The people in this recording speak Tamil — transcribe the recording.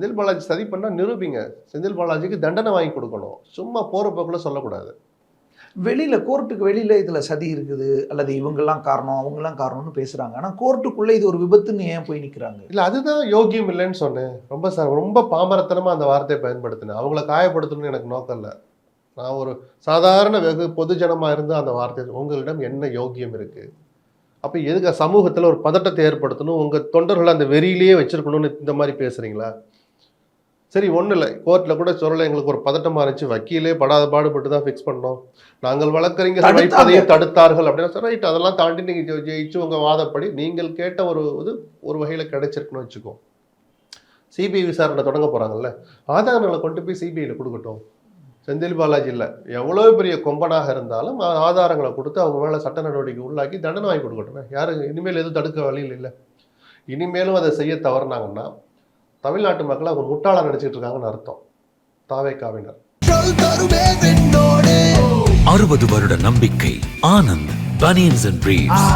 செந்தில் பாலாஜி சதி பண்ணா நிரூபிங்க. செந்தில் பாலாஜிக்கு தண்டனை வாங்கி கொடுக்கணும். சும்மா போக்குல சொல்லக்கூடாது. வெளியில கோர்ட்டுக்கு வெளியில இதுல சதி இருக்குது. அல்லது இவங்கெல்லாம் காரணம் அவங்கெல்லாம் காரணம்னு பேசுறாங்க. ஆனா கோர்ட்டுக்குள்ள இது ஒரு விபத்துன்னு ஏன் போய் நிக்கிறாங்க? இல்ல அதுதான் யோகியம் இல்லைன்னு சொன்னேன். ரொம்ப ச ரொம்ப பாமரத்தனமா அந்த வார்த்தையை பயன்படுத்தினேன். அவங்கள காயப்படுத்தணும்னு எனக்கு நோக்கம் இல்லை. நான் ஒரு சாதாரண வெகு பொதுஜனமா இருந்து அந்த வார்த்தை உங்களிடம் என்ன யோகியம் இருக்கு? அப்ப எதுக்கு சமூகத்துல ஒரு பதட்டத்தை ஏற்படுத்தணும்? உங்க தொண்டர்களை அந்த வெறியிலேயே வச்சிருக்கணும்னு இந்த மாதிரி பேசுறீங்களா? சரி ஒன்றும் இல்லை கோர்ட்டில் கூட சொல்லலை எங்களுக்கு ஒரு பதட்டமாக இருந்துச்சு. வக்கீலே படாத பாடுபட்டு தான் ஃபிக்ஸ் பண்ணோம். நாங்கள் வழக்கறிஞர். வைப்பதையே தடுத்தார்கள் அப்படின்னு சார் ரைட் அதெல்லாம் தாண்டி நீங்கள் ஜெயிச்சு உங்கள் வாதப்படி நீங்கள் கேட்ட ஒரு இது ஒரு வகையில் கிடைச்சிருக்குன்னு வச்சுக்கோ. சிபிஐ விசாரணை தொடங்க போகிறாங்கல்ல ஆதாரங்களை கொண்டு போய் சிபிஐயில் கொடுக்கட்டும். செந்தில் பாலாஜி இல்லை. எவ்வளோ பெரிய கொம்பனாக இருந்தாலும் ஆதாரங்களை கொடுத்து அவங்க மேலே சட்ட நடவடிக்கை உள்ளாக்கி தண்டனை வாங்கி கொடுக்கட்டும். யாரு இனிமேல் எதுவும் தடுக்க வழியில் இல்லை இனிமேலும் அதை செய்ய தவறுனாங்கன்னா தமிழ்நாட்டு மக்கள் அவங்க முட்டாளா நினைச்சிட்டு இருக்காங்கன்னு அர்த்தம். தாவேக்காவினர். அறுபது வருட நம்பிக்கை ஆனந்த் பனியன்ஸ் அண்ட் பிரீவ்ஸ்